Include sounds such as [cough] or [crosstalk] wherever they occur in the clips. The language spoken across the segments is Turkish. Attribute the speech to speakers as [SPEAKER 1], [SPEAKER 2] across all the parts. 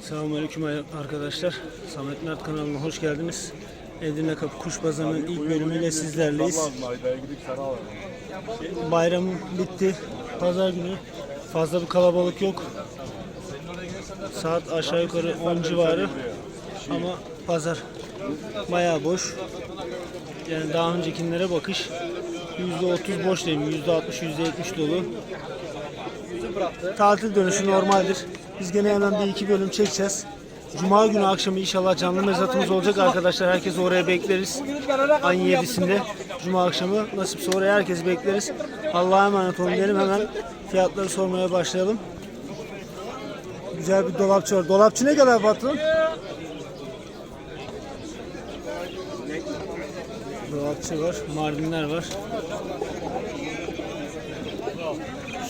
[SPEAKER 1] Selamünaleyküm arkadaşlar. Samet Mert kanalına hoş geldiniz. Edirne Kapı Kuş Pazarı'nın ilk bölümüyle sizlerleyiz. Bayram bitti. Pazar günü. Fazla bir kalabalık yok. Saat aşağı yukarı 10 civarı. Ama pazar bayağı boş. Yani daha öncekilere bakış %30 boş değil mi? %60, %70 dolu. Tatil dönüşü normaldir. Biz gene hemen bir iki bölüm çekeceğiz. Cuma günü akşamı inşallah canlı mezatımız olacak arkadaşlar. Herkes oraya bekleriz. Ayın 7'sinde Cuma akşamı nasipse oraya herkes bekleriz. Allah'a emanet olun diyelim hemen fiyatları sormaya başlayalım. Güzel bir dolapçı var. Dolapçı ne kadar patron? Dolapçı var, mardinler var.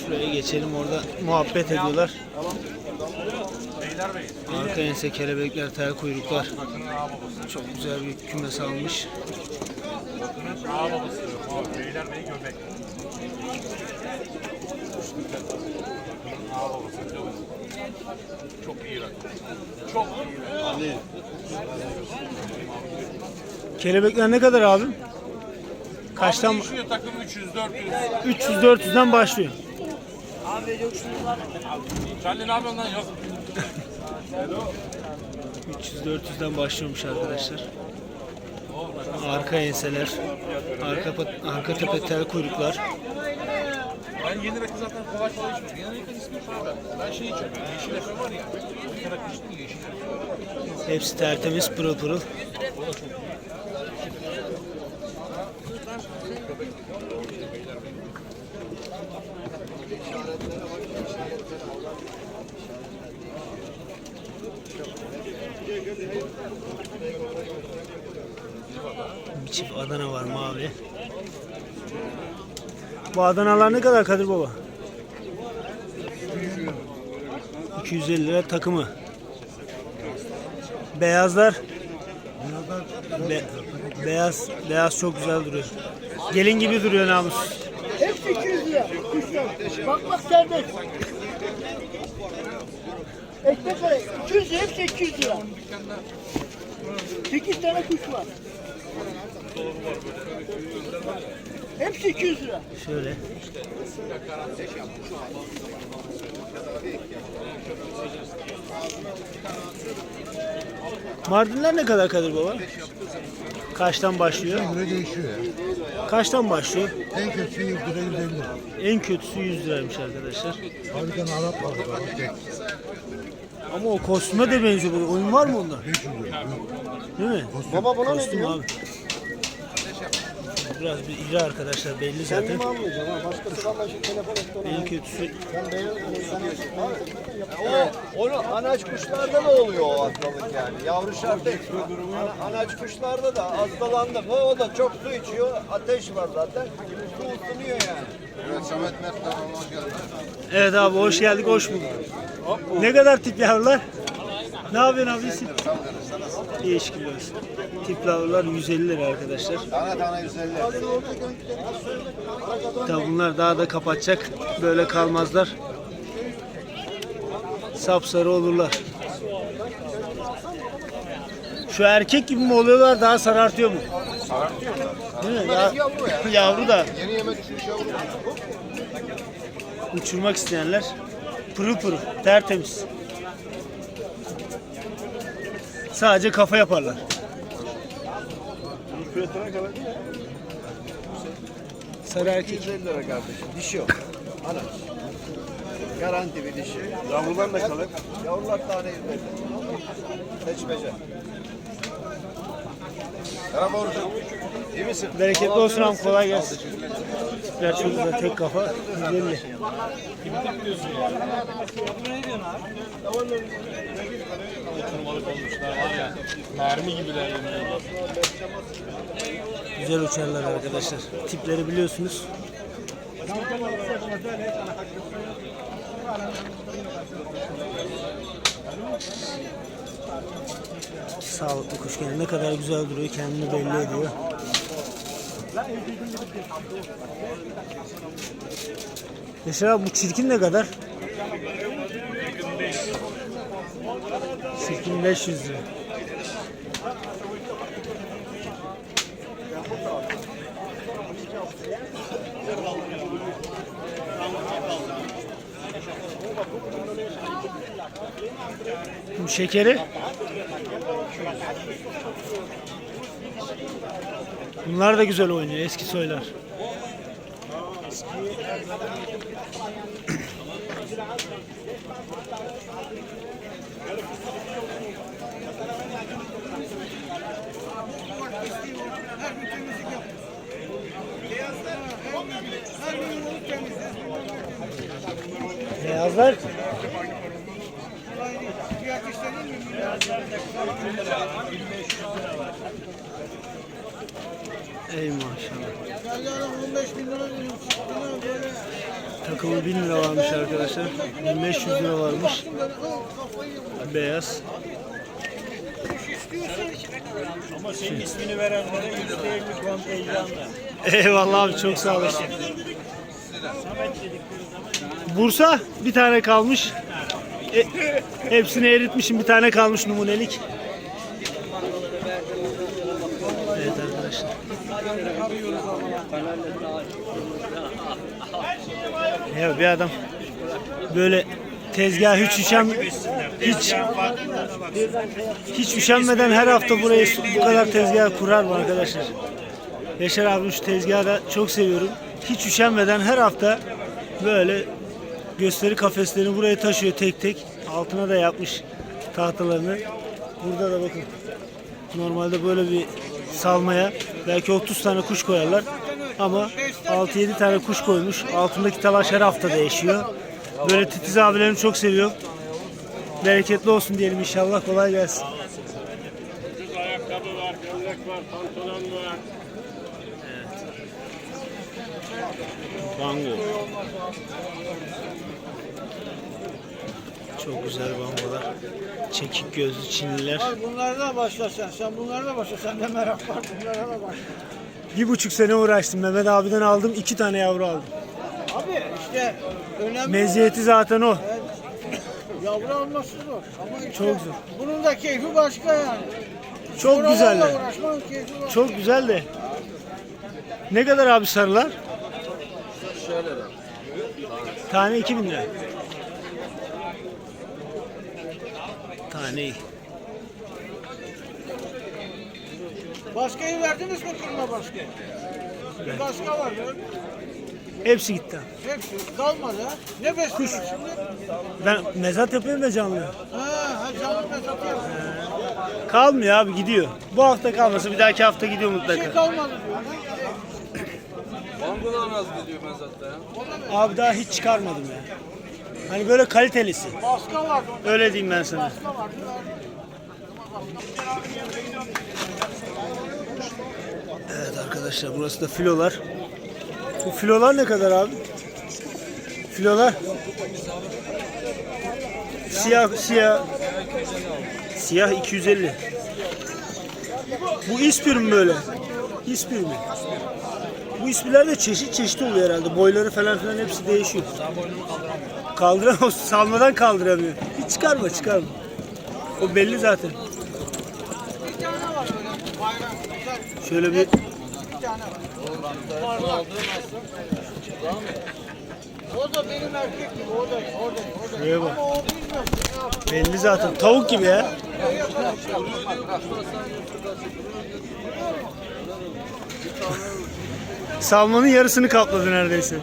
[SPEAKER 1] Şuraya geçelim orada muhabbet ediyorlar. Arka ense kelebekler, tel kuyruklar. Çok güzel bir kümes almış.
[SPEAKER 2] Çok iyi. Çok iyi.
[SPEAKER 1] Kelebekler ne kadar abim? Kaçtan?
[SPEAKER 2] Değişiyor takım 300 400.
[SPEAKER 1] 300-400'den başlıyor.
[SPEAKER 2] Charlie ne yapıyorsun lan yok.
[SPEAKER 1] 300-400'den başlıyormuş arkadaşlar. Arka enseler, arka, pat- arka tepe tel kuyruklar.
[SPEAKER 2] Ben yeni rakı zaten kolay kolay içmiyorum. Yeni rakı ismi şu abi. Ben şey içiyorum. Yeşil efe var ya. Bir kere içtim yeşil efe.
[SPEAKER 1] Hepsi tertemiz pırıl pırıl. Bir çift Adana var mavi. Bu Adanalar ne kadar Kadir Baba? 250 lira takımı. Beyazlar Be- beyaz beyaz çok güzel duruyor. Gelin gibi duruyor namus.
[SPEAKER 3] Hepsi 200 lira. Kuşlar. Bakmak serbest. Ekmek arası 200 lira. Hepsi 200 lira. 8 tane kuş var. Hepsi 200 lira.
[SPEAKER 1] Şöyle. Mardinler ne kadar Kadir Baba? Kaçtan başlıyor?
[SPEAKER 4] göre değişiyor ya.
[SPEAKER 1] Kaçtan başlıyor?
[SPEAKER 4] En kötüsü 100 lira 150 lira.
[SPEAKER 1] En kötüsü 100 liraymış arkadaşlar.
[SPEAKER 4] Harbiden Arap var burada. Tek.
[SPEAKER 1] Ama o kostüme de benziyor. Böyle oyun var mı onda?
[SPEAKER 4] 500 lira. Yok.
[SPEAKER 1] Değil mi?
[SPEAKER 3] Baba buna ne
[SPEAKER 1] Kostüm
[SPEAKER 3] diyor?
[SPEAKER 1] abi. Biraz bir iri arkadaşlar belli zaten.
[SPEAKER 3] Kendimi almayacağım ha. Başkası valla şu telefon etti onu.
[SPEAKER 1] En kötüsü
[SPEAKER 3] Ben beğendim.
[SPEAKER 5] O, onu anaç kuşlarda da oluyor o hastalık yani. Yavru şartek. Ana, anaç kuşlarda da hastalandı mı o da çok su içiyor. Ateş var zaten. Su ısınıyor yani.
[SPEAKER 4] Evet Samet Mert hoş geldin.
[SPEAKER 1] Evet abi hoş geldik, hoş bulduk. Ne kadar tip yavrular? Ne yapıyorsun abi? iyisin? İyi şükürler olsun. Tip yavrular 150 lira arkadaşlar.
[SPEAKER 5] Tane tane 150.
[SPEAKER 1] Tabi bunlar daha da kapatacak. Böyle kalmazlar. Sapsarı olurlar. Şu erkek gibi mi oluyorlar daha sarartıyor mu? Sarartıyor. Değil mi? Ya, yavru da.
[SPEAKER 4] Yeni yeme düşmüş yavrum.
[SPEAKER 1] Uçurmak isteyenler pırıl pırıl, tertemiz. Sadece kafa yaparlar. Sarı erkek.
[SPEAKER 5] 150 lira kardeşim. Dişi yok. Anaç. Garanti bir dişi.
[SPEAKER 2] Yavrular ne kalır?
[SPEAKER 5] Yavrular tane 150. Seçmece.
[SPEAKER 4] Merhaba hocam.
[SPEAKER 5] İyi misin?
[SPEAKER 1] Bereketli olsun abi kolay gelsin. Tipler çok güzel tek kafa. 150.
[SPEAKER 2] Mermi gibiler yemin
[SPEAKER 1] Güzel uçarlar arkadaşlar. Tipleri biliyorsunuz. Sağlıklı kuş gene ne kadar güzel duruyor kendini belli ediyor. Mesela bu çirkin ne kadar? 8500 lira. Bu şekeri Bunlar da güzel oynuyor eski soylar. Beyazlar Ey maşallah.
[SPEAKER 2] 15 bin lira böyle.
[SPEAKER 1] Takımı 1000 lira varmış arkadaşlar. 1500 lira varmış. Beyaz.
[SPEAKER 5] Ama senin ismini verenlere yüzde elli kontenjanla.
[SPEAKER 1] Eyvallah abi çok sağ olasın. Bursa bir tane kalmış. E, hepsini eritmişim bir tane kalmış numunelik. Evet arkadaşlar. Ya bir adam böyle tezgah hiç üşen hiç hiç üşenmeden her hafta burayı bu kadar tezgah kurar mı arkadaşlar? Yaşar abim şu tezgahı da çok seviyorum. Hiç üşenmeden her hafta böyle gösteri kafeslerini buraya taşıyor tek tek. Altına da yapmış tahtalarını. Burada da bakın. Normalde böyle bir salmaya belki 30 tane kuş koyarlar. Ama 6-7 tane kuş koymuş. Altındaki talaş her hafta değişiyor. Böyle titiz abilerimi çok seviyorum. Bereketli olsun diyelim inşallah. Kolay gelsin.
[SPEAKER 5] Ayakkabı var, gömlek var, pantolon var.
[SPEAKER 1] Bango. Çok güzel bangolar. Çekik gözlü Çinliler.
[SPEAKER 2] Bunlarla başla sen. Bunlarla başla. Sende merak var. Bunlarla başla.
[SPEAKER 1] Bir buçuk sene uğraştım. Mehmet abiden aldım. iki tane yavru aldım.
[SPEAKER 2] Abi işte önemli
[SPEAKER 1] Meziyeti zaten o.
[SPEAKER 2] yavru alması zor. Ama işte
[SPEAKER 1] Çok zor.
[SPEAKER 2] Bunun da keyfi başka yani.
[SPEAKER 1] Çok
[SPEAKER 2] Oralarla uğraşmanın keyfi başka.
[SPEAKER 1] Çok güzel de. Ne kadar abi sarılar? Tane 2000 lira. Tane iyi.
[SPEAKER 2] Baskıyı verdiniz mi kırma baskıyı? Bir baska var ya.
[SPEAKER 1] Hepsi gitti.
[SPEAKER 2] Hepsi kalmadı ha. Ne besliyorsun şimdi?
[SPEAKER 1] Ben mezat yapıyorum da canlı.
[SPEAKER 2] Ha, ha canlı mezatı yapıyorsun.
[SPEAKER 1] Kalmıyor abi gidiyor. Bu hafta kalmasa bir dahaki hafta gidiyor
[SPEAKER 2] Bir şey
[SPEAKER 1] mutlaka.
[SPEAKER 2] kalmadı diyor.
[SPEAKER 6] Bangodan az gidiyor ben zaten ya.
[SPEAKER 1] Abi daha hiç çıkarmadım ya. Hani böyle kalitelisi.
[SPEAKER 2] Baska vardı.
[SPEAKER 1] Öyle diyeyim ben sana.
[SPEAKER 2] Baska vardı.
[SPEAKER 1] Evet arkadaşlar burası da filolar. Bu filolar ne kadar abi? Filolar. Siyah siyah. Siyah 250. Bu ispir mi böyle? İspir mi? Bu ispirler de çeşit çeşit oluyor herhalde. Boyları falan filan hepsi değişiyor. Kaldıramıyor. [laughs] Salmadan kaldıramıyor. Hiç çıkarma çıkarma. O belli zaten.
[SPEAKER 2] Bir tane var böyle bayram. Güzel.
[SPEAKER 1] Şöyle bir.
[SPEAKER 2] O da benim erkek gibi. O da o da o da.
[SPEAKER 1] Şuraya bak.
[SPEAKER 2] O bilmiyor.
[SPEAKER 1] Belli zaten. Tavuk gibi ya. Salmanın yarısını kapladı neredeyse.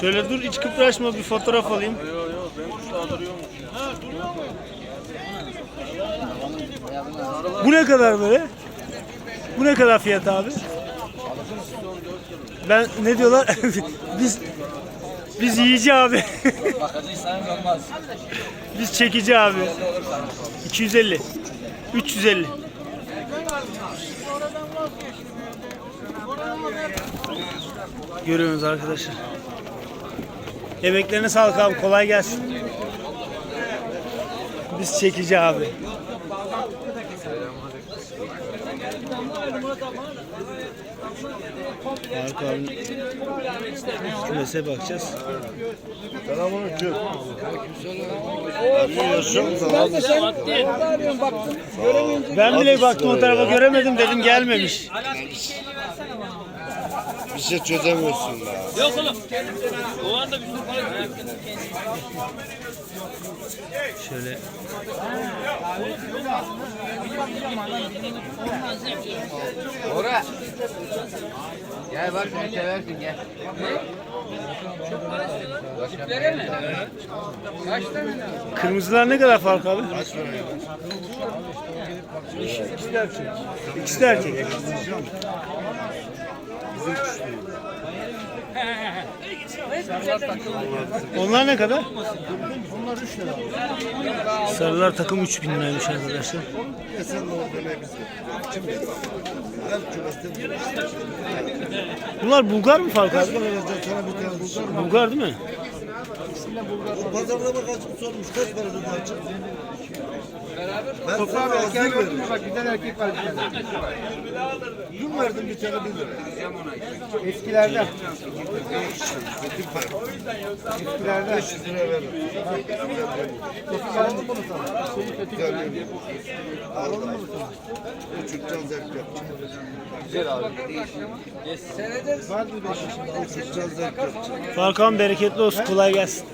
[SPEAKER 1] Şöyle dur hiç kıpraşma bir fotoğraf alayım.
[SPEAKER 6] Yo yo benim kuşlar.
[SPEAKER 1] Bu ne kadar böyle? Bu ne kadar fiyat abi? Ben ne diyorlar? [laughs] biz biz yiyici abi. [laughs] Biz çekici abi. 250. 350.
[SPEAKER 2] oradan vazgeçtim. Oradan
[SPEAKER 1] Görüyorsunuz arkadaşlar. Emeklerine sağlık abi. Kolay gelsin. Biz çekici abi. Faruk abinin kümese bakacağız. Ben bile baktım o tarafa göremedim dedim gelmemiş.
[SPEAKER 7] Bir şey çözemiyorsun da.
[SPEAKER 5] Yok oğlum. O anda bir sürü para
[SPEAKER 1] Şöyle
[SPEAKER 8] Bora. Gel bak sen seversin gel. Çiftlere mi? Kaç tane
[SPEAKER 1] kırmızılar ne kadar Faruk abi? İkisi de erkek. Onlar ne kadar? Onlar 3 lira. Sarılar takım 3000 liraymış arkadaşlar. Bunlar Bulgar mı Faruk abi? Bulgar değil mi?
[SPEAKER 4] Pazarda bak açıp sormuş kaç para dedi açıp. Ben sana az değil verdim.
[SPEAKER 8] Bak bir tane erkek var. bir.
[SPEAKER 4] Dün verdim bir tane bir lira.
[SPEAKER 8] Eskilerden.
[SPEAKER 4] Eskilerde 500 lira veririm. Aldım bunu sana. Allah. Uçurtcan zevk yapacağım.
[SPEAKER 8] Var bir beş yaşında.
[SPEAKER 4] Uçurtcan zevk yapacağım.
[SPEAKER 1] Faruk abi bereketli olsun. Kolay gelsin.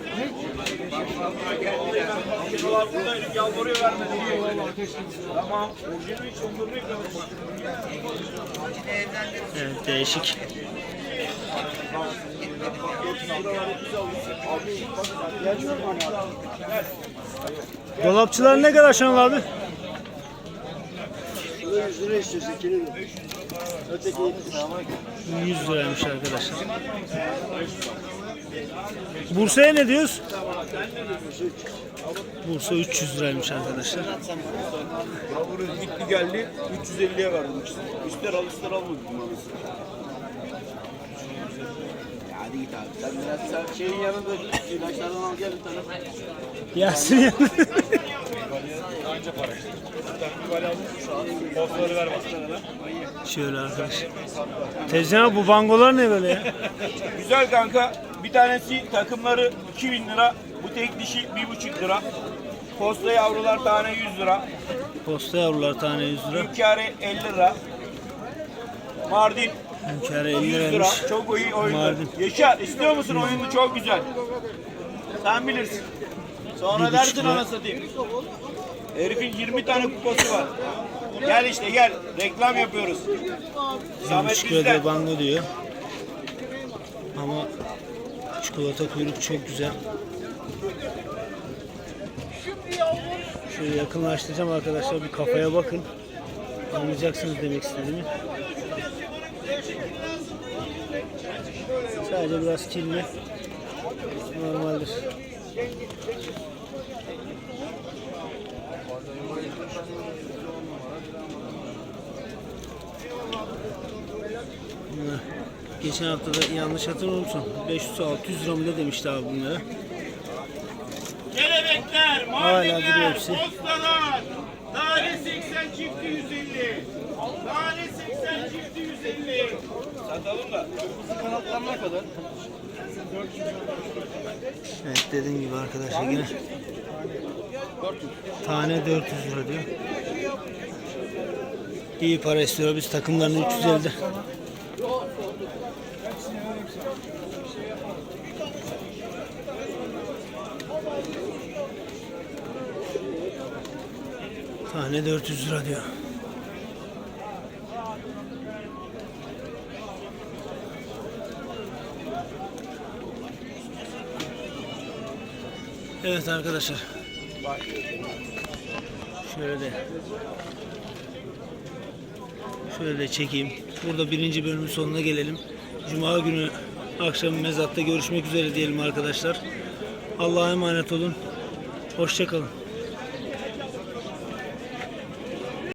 [SPEAKER 1] Evet değişik. Dolapçılar ne kadar Şenol abi?
[SPEAKER 4] 100 lira. Öteki
[SPEAKER 1] 100 liraymış arkadaşlar. Bursa'ya ne diyoruz? Bursa 300 liraymış arkadaşlar.
[SPEAKER 5] Gitti geldi 350'ye verdim işte. İster al ister almadım Sen biraz sen şeyin yanında ilaçlardan al gel bir tane.
[SPEAKER 1] Yasin ya.
[SPEAKER 5] Postları ver bak.
[SPEAKER 1] Şöyle arkadaşlar. Tezcan bu bangolar ne böyle ya?
[SPEAKER 5] Güzel kanka. Bir tanesi takımları 2000 lira. Bu tek dişi 1,5 lira. Posta yavrular tane 100 lira.
[SPEAKER 1] Posta yavrular tane 100 lira.
[SPEAKER 5] Hünkârı 50 lira. Mardin
[SPEAKER 1] Hünkârı 50
[SPEAKER 5] 100 lira.
[SPEAKER 1] liraymış.
[SPEAKER 5] Çok iyi oyunlu.
[SPEAKER 1] Mardin.
[SPEAKER 5] Yaşar istiyor musun oyunlu çok güzel. Sen bilirsin. Sonra dersin ona satayım. Herifin 20 tane kupası var. Gel işte gel. Reklam yapıyoruz. Samet
[SPEAKER 1] 1,5 lira
[SPEAKER 5] bizden.
[SPEAKER 1] diyor bango diyor. Ama çikolata kuyruk çok güzel. Şöyle yakınlaştıracağım arkadaşlar bir kafaya bakın. Anlayacaksınız demek istediğimi. Sadece biraz kirli. Normaldir. Bunlar Geçen hafta da yanlış hatırlamıyorsam 500-600 lira mı ne demişti abi bunlara.
[SPEAKER 5] Kelebekler,
[SPEAKER 1] hepsi.
[SPEAKER 5] postalar. Tane 80 çifti 150. Tane 80 çifti 150. Da. Kadar?
[SPEAKER 1] Evet dediğim gibi arkadaşlar yine tane 400 lira diyor. İyi para istiyor biz takımlarını 350'de. Tane 400 lira diyor. Evet arkadaşlar. Şöyle de şöyle de çekeyim. Burada birinci bölümün sonuna gelelim. Cuma günü akşam mezatta görüşmek üzere diyelim arkadaşlar. Allah'a emanet olun. Hoşçakalın.